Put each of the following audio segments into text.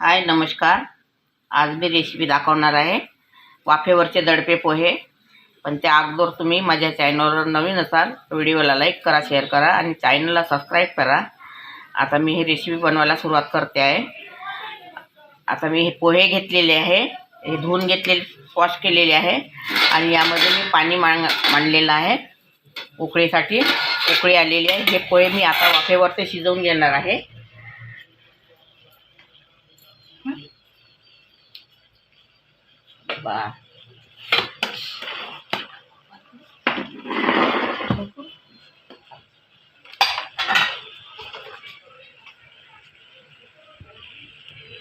हाय नमस्कार. आज मी रेसिपी दाखवणार आहे. वाफेवरचे दडपे पोहे. पण त्या अगोदर तुम्ही माझ्या चॅनलवर नवीन असाल व्हिडिओला लाईक करा शेअर करा आणि चॅनलला सबस्क्राईब करा. आता मी ही रेसिपी बनवायला सुरुवात करते आहे. आता मी हे पोहे घेतलेले आहे. हे धुवून घेतलेले वॉश केलेले आहे. आणि यामध्ये मी पाणी मांग मांडलेलं आहे. उकळीसाठी उकळी आलेली आहे. हे पोहे मी आता वाफेवरती शिजवून घेणार आहे. बा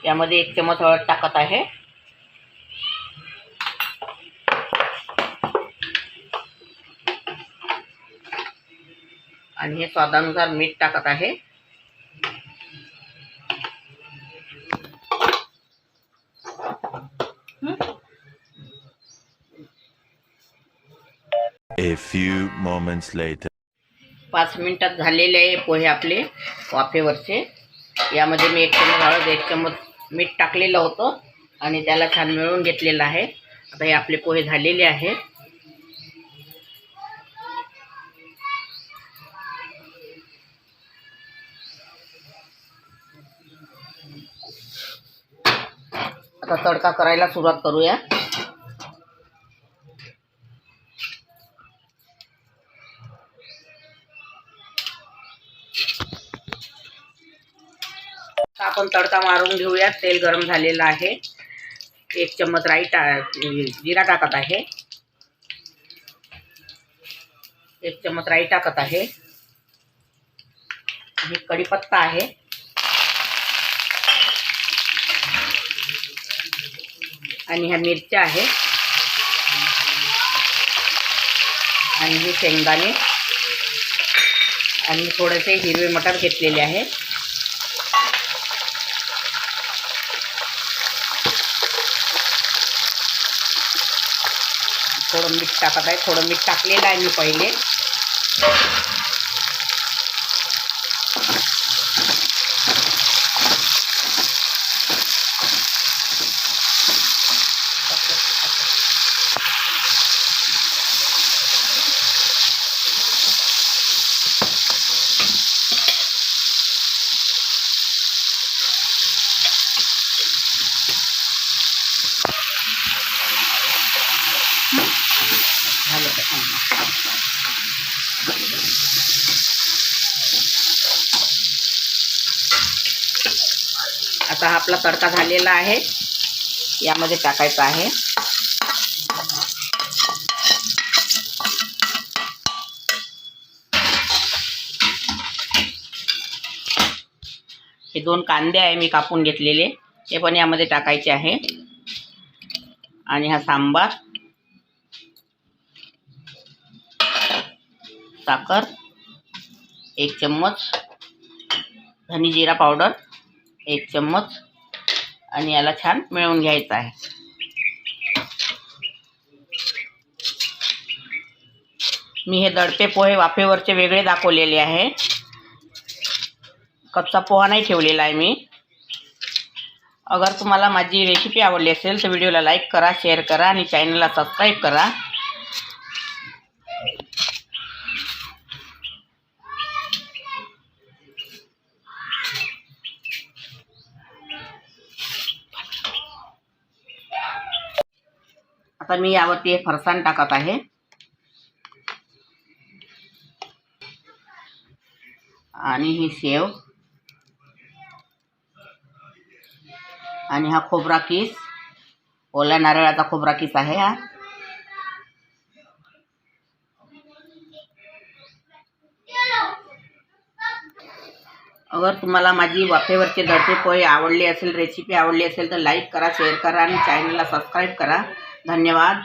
यामध्ये एक चमच हळद टाकत आहे. आणि हे स्वादानुसार मीठ टाकत आहे. A few moments later. पाच मिनिटात झालेले आहे पोहे आपले वाफेवरचे. यामध्ये मी एक चमच हळद एक चमच मीठ टाकलेलं होतं आणि त्याला छान मिळवून घेतलेलं आहे. आता हे आपले पोहे झालेले आहे. आता तडका करायला सुरुवात करूया. तर आपण तडका मारून घेऊया तेल गरम झालेलं आहे. एक चम्मच राई टा जिरा टाकत आहे. एक चम्मच राई टाकत आहे. हे कढीपत्ता आहे. आणि ह्या मिरच्या आहे. आणि हे शेंगदाणे. आणि थोडेसे हिरवे मटर घेतलेले आहे थोडं मीठ टाकत आहे. थोडं मीठ टाकलेलं आहे मी पहिले. आता हा आपला तडका झालेला आहे. यामध्ये टाकायचा आहे. हे दोन कांदे आहे मी कापून घेतलेले. ते पण यामध्ये टाकायचे आहे. आणि हा सांबार. साखर. एक चम्मच. धनी जिरा पावडर. एक चम्मच आणि याला छान मिळवून घ्यायचं आहे. मी हे दडपे पोहे वाफेवरचे वेगळे दाखवलेले आहे. कच्चा पोहा नाही ठेवलेला आहे मी. अगर तुम्हाला माझी रेसिपी आवडली असेल तर व्हिडिओला लाईक करा शेअर करा आणि चॅनलला सबस्क्राईब करा. आता मी यावरती हे फरसाण टाकत आहे. आणि ही शेव. आणि हा खोबरा किस. ओल्या नारळाचा खोबरा किस आहे हा. अगर तुम्हाला माझी वाफेवरचे दडपे पोहे आवडले असेल रेसिपी आवडली असेल तर लाईक करा शेअर करा आणि चॅनलला सबस्क्राईब करा. धन्यवाद.